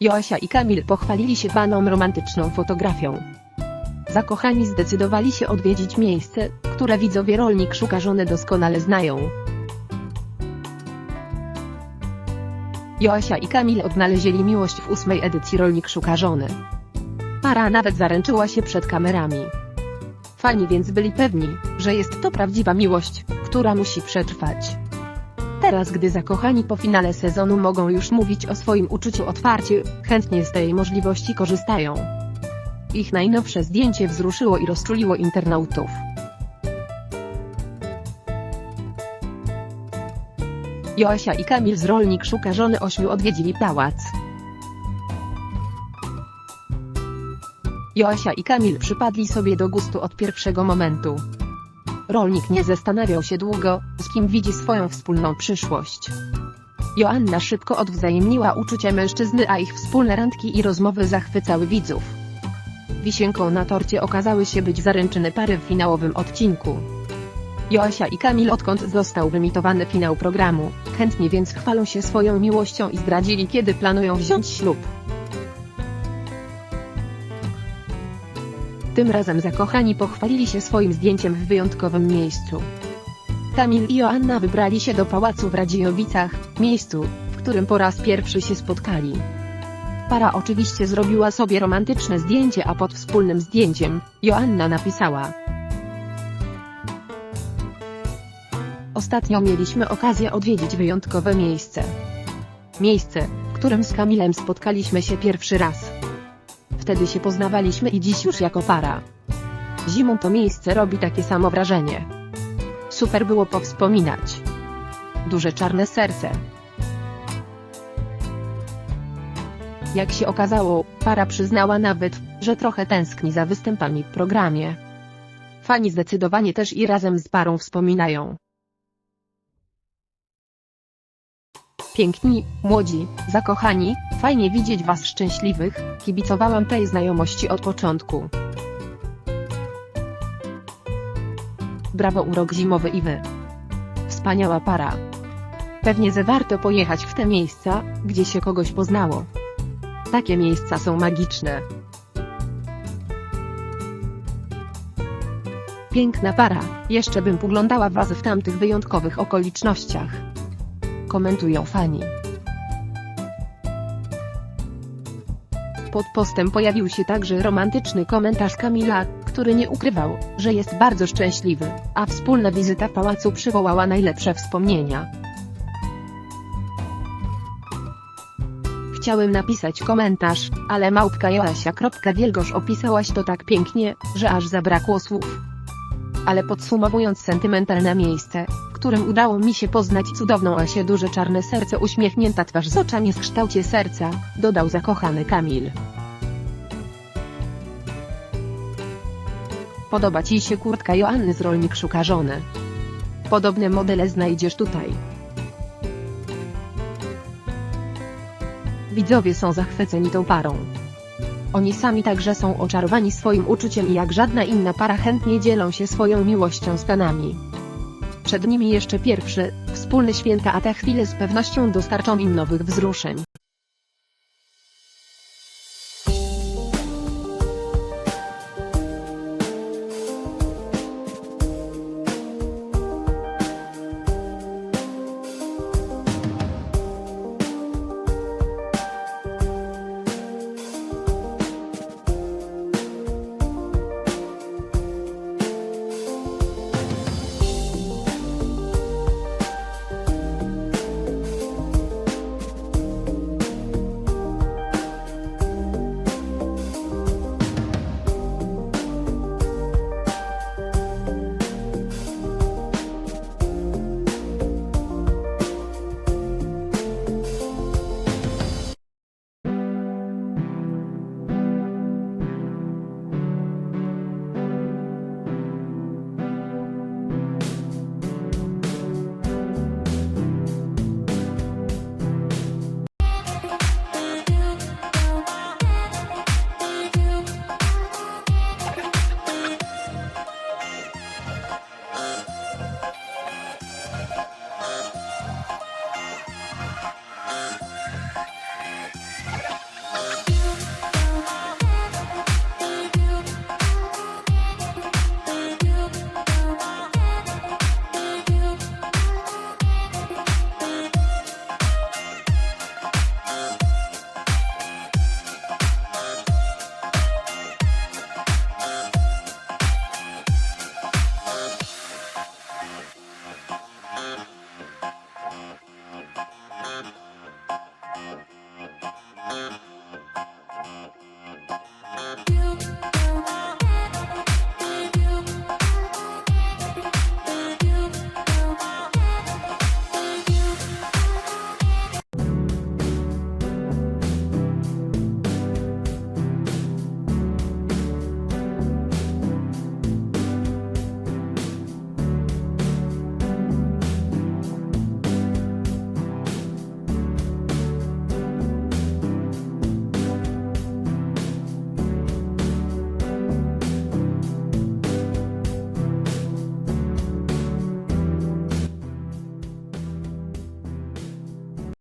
Joasia i Kamil pochwalili się panom romantyczną fotografią. Zakochani zdecydowali się odwiedzić miejsce, które widzowie rolnik szuka żony doskonale znają. Joasia i Kamil odnaleźli miłość w ósmej edycji Rolnik szuka żony. Para nawet zaręczyła się przed kamerami. Fani więc byli pewni, że jest to prawdziwa miłość, która musi przetrwać. Teraz gdy zakochani po finale sezonu mogą już mówić o swoim uczuciu otwarcie, chętnie z tej możliwości korzystają. Ich najnowsze zdjęcie wzruszyło i rozczuliło internautów. Joasia i Kamil z Rolnik szuka żony ośmiu odwiedzili pałac. Joasia i Kamil przypadli sobie do gustu od pierwszego momentu. Rolnik nie zastanawiał się długo, z kim widzi swoją wspólną przyszłość. Joanna szybko odwzajemniła uczucia mężczyzny, a ich wspólne randki i rozmowy zachwycały widzów. Wisienką na torcie okazały się być zaręczyny pary w finałowym odcinku. Joasia i Kamil odkąd został wyemitowany finał programu, chętnie więc chwalą się swoją miłością i zdradzili kiedy planują wziąć ślub. Tym razem zakochani pochwalili się swoim zdjęciem w wyjątkowym miejscu. Kamil i Joanna wybrali się do pałacu w Radziejowicach, miejscu, w którym po raz pierwszy się spotkali. Para oczywiście zrobiła sobie romantyczne zdjęcie, a pod wspólnym zdjęciem, Joanna napisała Ostatnio mieliśmy okazję odwiedzić wyjątkowe miejsce. Miejsce, w którym z Kamilem spotkaliśmy się pierwszy raz. Wtedy się poznawaliśmy i dziś już jako para. Zimą to miejsce robi takie samo wrażenie. Super było powspominać. Duże czarne serce. Jak się okazało, para przyznała nawet, że trochę tęskni za występami w programie. Fani zdecydowanie też i razem z parą wspominają. Piękni, młodzi, zakochani, fajnie widzieć was szczęśliwych, kibicowałam tej znajomości od początku. Brawo urok zimowy i wy. Wspaniała para. Pewnie ze warto pojechać w te miejsca, gdzie się kogoś poznało. Takie miejsca są magiczne. Piękna para, jeszcze bym poglądała was w tamtych wyjątkowych okolicznościach. Komentują fani. Pod postem pojawił się także romantyczny komentarz Kamila, który nie ukrywał, że jest bardzo szczęśliwy, a wspólna wizyta pałacu przywołała najlepsze wspomnienia. Chciałem napisać komentarz, ale małpka Joasia.Wielgosz opisałaś to tak pięknie, że aż zabrakło słów. Ale podsumowując sentymentalne miejsce, w którym udało mi się poznać cudowną Asię duże czarne serce uśmiechnięta twarz z oczami w kształcie serca, dodał zakochany Kamil. Podoba Ci się kurtka Joanny z Rolnik szuka żony. Podobne modele znajdziesz tutaj. Widzowie są zachwyceni tą parą. Oni sami także są oczarowani swoim uczuciem i jak żadna inna para chętnie dzielą się swoją miłością z fanami. Przed nimi jeszcze pierwsze, wspólne święta, a te chwile z pewnością dostarczą im nowych wzruszeń.